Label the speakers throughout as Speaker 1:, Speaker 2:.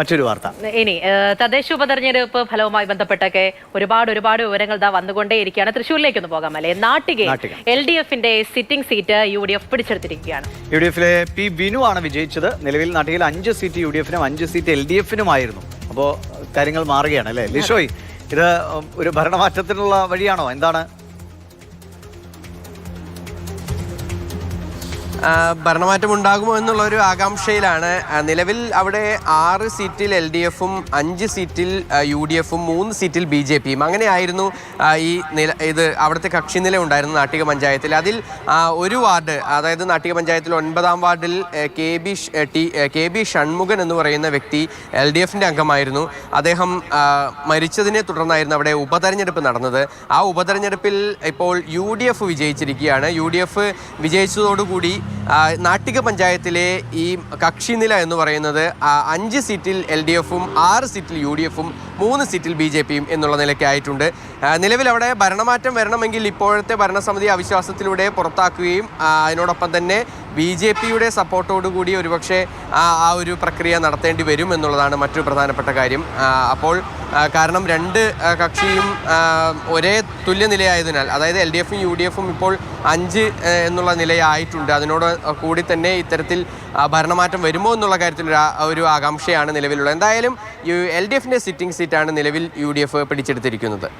Speaker 1: മറ്റൊരു വാർത്ത.
Speaker 2: ഇനി തദ്ദേശ ഉപതെരഞ്ഞെടുപ്പ് ഫലവുമായി ബന്ധപ്പെട്ടൊക്കെ ഒരുപാട് ഒരുപാട് വിവരങ്ങൾ ഇതാ വന്നുകൊണ്ടേയിരിക്കുകയാണ്. തൃശ്ശൂരിലേക്ക് ഒന്ന് പോകാം അല്ലേ നാട്ടിക
Speaker 1: നാട്ടിക.
Speaker 2: എൽ ഡി എഫിന്റെ sitting seat U D F പിടിച്ചെടുത്തിരിക്കുകയാണ്.
Speaker 1: U D എഫിലെ പി ബിനു ആണ് വിജയിച്ചത്. നിലവിൽ നാട്ടികയിൽ അഞ്ച് സീറ്റ് യു ഡി എഫിനും അഞ്ച് സീറ്റ് എൽ ഡി എഫിനുമായിരുന്നു അപ്പോൾ കാര്യങ്ങൾ മാറുകയാണ് അല്ലേ? ലിഷോയ് ഇത് ഒരു ഭരണമാറ്റത്തിനുള്ള വഴിയാണോ? എന്താണ്
Speaker 3: ഭരണമാറ്റം ഉണ്ടാകുമോ എന്നുള്ള ഒരു ആകാംക്ഷയിലാണ്. നിലവിൽ അവിടെ ആറ് സീറ്റിൽ എൽ ഡി എഫും അഞ്ച് സീറ്റിൽ യു ഡി എഫും മൂന്ന് സീറ്റിൽ ബി ജെ പിയും അങ്ങനെയായിരുന്നു ഈ നില ഇത് അവിടുത്തെ കക്ഷി നില ഉണ്ടായിരുന്നു നാട്ടിക പഞ്ചായത്തിൽ. അതിൽ ഒരു വാർഡ് അതായത് നാട്ടിക പഞ്ചായത്തിൽ ഒൻപതാം വാർഡിൽ K B T K B Shanmukhan എന്ന് പറയുന്ന വ്യക്തി എൽ ഡി എഫിന്റെ അംഗമായിരുന്നു. അദ്ദേഹം മരിച്ചതിനെ തുടർന്നായിരുന്നു അവിടെ ഉപതെരഞ്ഞെടുപ്പ് നടന്നത്. ആ ഉപതെരഞ്ഞെടുപ്പിൽ ഇപ്പോൾ യു ഡി എഫ് വിജയിച്ചിരിക്കുകയാണ്. യു ഡി എഫ് വിജയിച്ചതോടുകൂടി നാട്ടിക പഞ്ചായത്തിലെ ഈ കക്ഷിനില എന്ന് പറയുന്നത് അഞ്ച് സീറ്റിൽ എൽ ഡി എഫും ആറ് സീറ്റിൽ യു ഡി എഫും മൂന്ന് സീറ്റിൽ ബി ജെ പിയും എന്നുള്ള നിലയ്ക്കായിട്ടുണ്ട് നിലവിൽ അവിടെ ഭരണമാറ്റം വരണമെങ്കിൽ ഇപ്പോഴത്തെ ഭരണസമിതി അവിശ്വാസത്തിലൂടെ പുറത്താക്കുകയും അതിനോടൊപ്പം തന്നെ ബി ജെ പിയുടെ സപ്പോർട്ടോടുകൂടി ഒരുപക്ഷെ ആ ഒരു പ്രക്രിയ നടത്തേണ്ടി വരും എന്നുള്ളതാണ് മറ്റൊരു പ്രധാനപ്പെട്ട കാര്യം. അപ്പോൾ കാരണം രണ്ട് കക്ഷിയും ഒരേ തുല്യനിലയായതിനാൽ അതായത് എൽ ഡി എഫും യു ഡി എഫും ഇപ്പോൾ അഞ്ച് എന്നുള്ള നിലയായിട്ടുണ്ട്. അതിനോട് കൂടി തന്നെ ഇത്തരത്തിൽ ഭരണമാറ്റം വരുമോ എന്നുള്ള കാര്യത്തിൽ ഒരു ആകാംക്ഷയാണ് നിലവിലുള്ളത്. എന്തായാലും എൽ ഡി എഫിന്റെ സിറ്റിംഗ് സീറ്റാണ് നിലവിൽ യു ഡി എഫ് പിടിച്ചെടുത്തിരിക്കുന്നത്.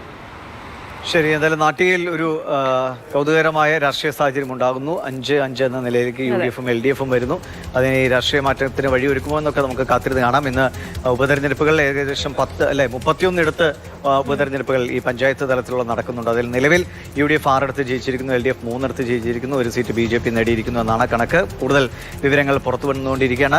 Speaker 1: ശരി എന്തായാലും നാട്ടികയിൽ ഒരു കൗതുകരമായ രാഷ്ട്രീയ സാഹചര്യം ഉണ്ടാകുന്നു. അഞ്ച് അഞ്ച് എന്ന നിലയിലേക്ക് യു ഡി എഫും എൽ ഡി എഫും വരുന്നു. അതിന് ഈ രാഷ്ട്രീയ മാറ്റത്തിന് വഴിയൊരുക്കുമോ എന്നൊക്കെ നമുക്ക് കാത്തിരുന്ന് കാണാം. ഇന്ന് ഉപതെരഞ്ഞെടുപ്പുകൾ ഏകദേശം പത്ത് അല്ലെ മുപ്പത്തിയൊന്നിടത്ത് ഉപതെരഞ്ഞെടുപ്പുകൾ ഈ പഞ്ചായത്ത് തലത്തിലുള്ള നടക്കുന്നുണ്ട്. അതിൽ നിലവിൽ യു ഡി എഫ് ആറിടത്ത് ജയിച്ചിരിക്കുന്നു എൽ ഡി എഫ് മൂന്നിടത്ത് ജയിച്ചിരിക്കുന്നു ഒരു സീറ്റ് ബി ജെ പി നേടിയിരിക്കുന്നു എന്നാണ് കണക്ക്. കൂടുതൽ വിവരങ്ങൾ പുറത്തു വന്നുകൊണ്ടിരിക്കുകയാണ്